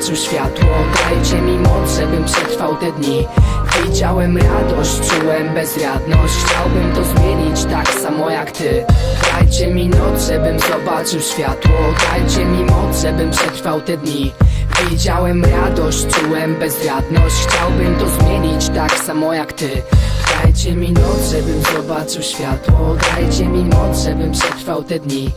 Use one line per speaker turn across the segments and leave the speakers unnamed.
zobaczył światło. Dajcie mi moc, żebym przetrwał te dni. Widziałem radość, czułem bezradność. Chciałbym to zmienić tak samo jak ty. Dajcie mi noc, żebym zobaczył światło. Dajcie mi moc, żebym przetrwał te dni. Widziałem radość, czułem bezradność. Chciałbym to zmienić tak samo jak ty Dajcie mi noc, żebym zobaczył światło. Dajcie mi moc, żebym przetrwał te dni.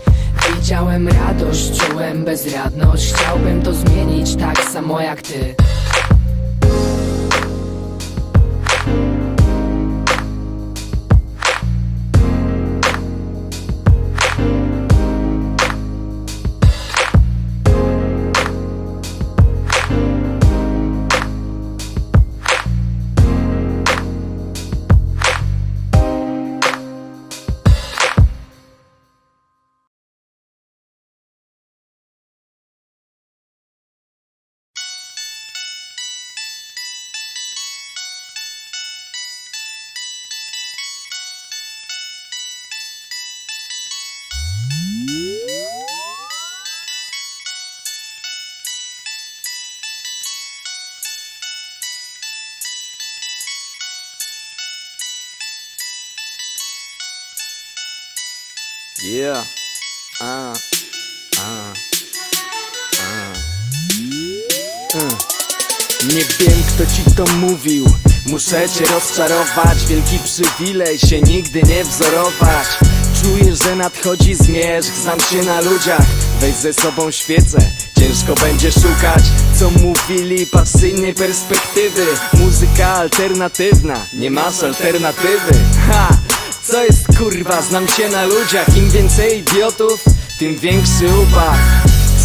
Widziałem radość, czułem bezradność. Chciałbym to zmienić tak samo jak ty
Yeah. A. A. Mm. Nie wiem kto ci to mówił Muszę cię rozczarować Wielki przywilej się nigdy nie wzorować Czuję, że nadchodzi zmierzch Znam się na ludziach Weź ze sobą świecę Ciężko będzie szukać Co mówili patrz z innej perspektywy Muzyka alternatywna Nie masz alternatywy Ha! Co jest kurwa? Znam się na ludziach. Im więcej idiotów Tym większy ubaw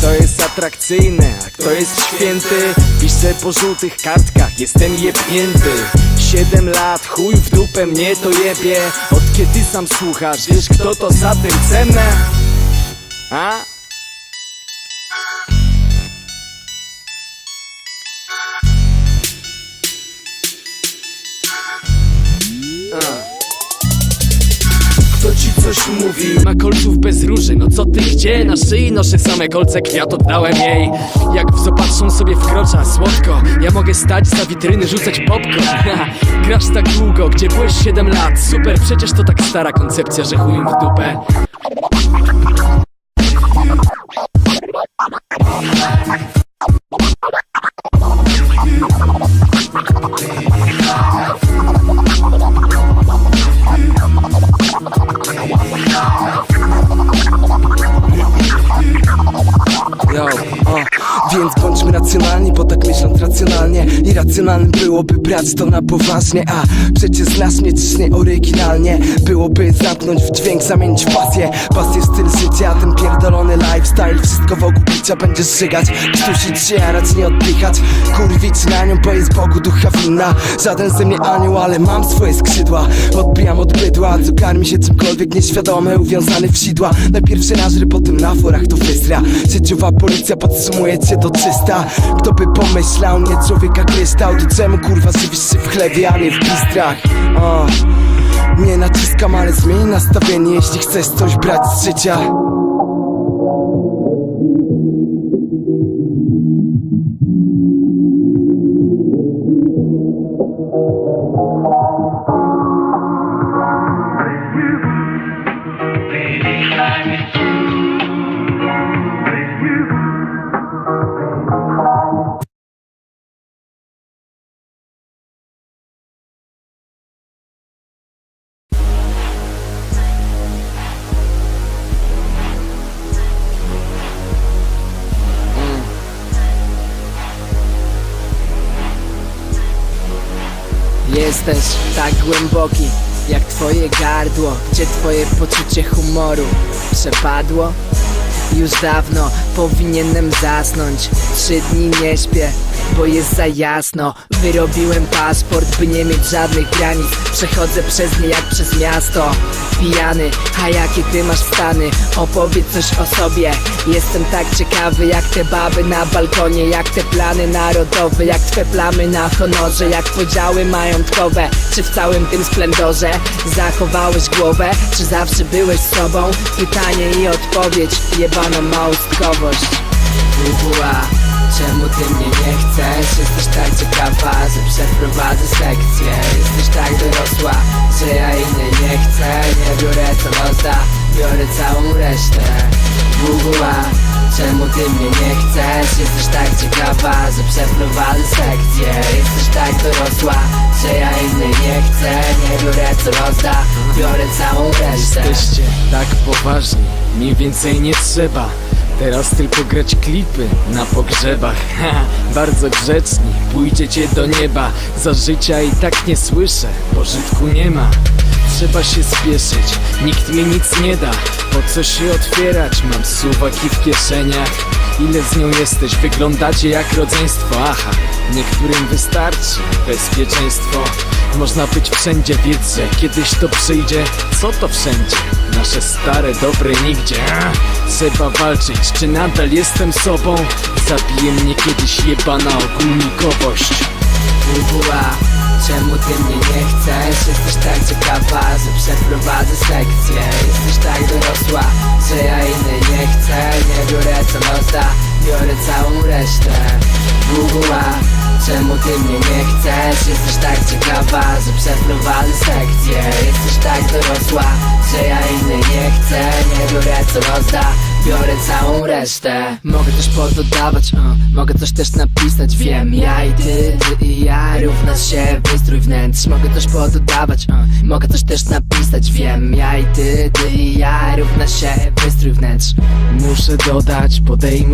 co jest atrakcyjne, a kto jest święty? Piszę po żółtych kartkach, jestem jebnięty. Siedem lat, chuj w dupę mnie to jebie. Od kiedy sam słuchasz, wiesz kto to za tym cenę? A? Coś mówi? Ma kolców bez róży, no co ty gdzie? Na szyi noszę same kolce, kwiat oddałem jej. Jak w zobaczą sobie wkrocza słodko. Ja mogę stać za witryny, rzucać popcorn. Grasz tak długo, gdzie byłeś 7 lat. Super, przecież to tak stara koncepcja, że chuj w dupę
więc bądźmy racjonalni, bo tak myśląc racjonalnie. Irracjonalnym byłoby brać to na poważnie A przecież mnie czyż nie oryginalnie. Byłoby zamknąć w dźwięk, zamienić w pasję. Pasję styl życia, ten pierdolony lifestyle. Wszystko wokół picia będzie żygać. Krztusić się, jarać, nie oddychać. Kurwić na nią, bo jest Bogu ducha winna. Żaden ze mnie anioł, ale mam swoje skrzydła. Odbijam od bydła, co karmi się czymkolwiek nieświadome Uwiązany w sidła. Najpierw się nażry, potem na forach to wystra Życiowa policja podsumuje cię do 300 Kto by pomyślał, nie człowieka kryształ To czemu kurwa żywisz się w chlebie, a nie w blistrach o, Nie naciskam, ale zmień nastawienie. Jeśli chcesz coś brać z życia
Jesteś tak głęboki jak twoje gardło Gdzie twoje poczucie humoru przepadło? Już dawno powinienem zasnąć Trzy dni nie śpię, bo jest za jasno Wyrobiłem paszport, by nie mieć żadnych granic. Przechodzę przez nie jak przez miasto. Pijany, a jakie ty masz stany? Opowiedz coś o sobie. Jestem tak ciekawy jak te baby na balkonie Jak te plany narodowe, jak twe plamy na honorze Jak podziały majątkowe, czy w całym tym splendorze Zachowałeś głowę, czy zawsze byłeś sobą? Pytanie i odpowiedź, jebaną małostkowość WWA Czemu ty mnie nie chcesz? Jesteś tak ciekawa, że przeprowadzę sekcję. Jesteś tak dorosła, że ja innej nie chcę. Nie biorę co losa, biorę całą resztę. Bubuła, czemu ty mnie nie chcesz? Jesteś tak ciekawa, że przeprowadzę sekcję. Jesteś tak dorosła, że ja innej nie chcę. Nie biorę co losa, biorę całą resztę.
Jesteście tak poważni, mi więcej nie trzeba Teraz tylko grać klipy na pogrzebach. Ha, Bardzo grzeczni, pójdziecie do nieba. Za życia i tak nie słyszę, pożytku nie ma. Trzeba się spieszyć, nikt mi nic nie da. Po co się otwierać, mam suwaki w kieszeniach. Ile z nią jesteś, wyglądacie jak rodzeństwo. Aha, niektórym wystarczy bezpieczeństwo Można być wszędzie, wiedz, że kiedyś to przyjdzie Co to wszędzie? Nasze stare, dobre nigdzie Trzeba walczyć, czy nadal jestem sobą? Zabije mnie kiedyś jebana ogólnikowość
Bubuła, czemu ty mnie nie chcesz? Jesteś tak ciekawa, że przeprowadzę sekcję. Jesteś tak dorosła, że ja innej nie chcę. Nie biorę co losa, biorę całą resztę. Bubuła, czemu ty mnie nie chcesz? Jesteś tak ciekawa, że przeprowadzę sekcję. Jesteś tak dorosła, że ja innej nie chcę. Nie biorę co losa, biorę całą resztę. Mogę też pododawać, uh, mogę coś też napisać. Wiem, ja i ty, ty i ja równa się wystrój wnętrz. Mogę też pododawać, uh, mogę coś też napisać. Wiem, ja i ty, ty i ja równa się wystrój wnętrz.
Muszę dodać, podejmuję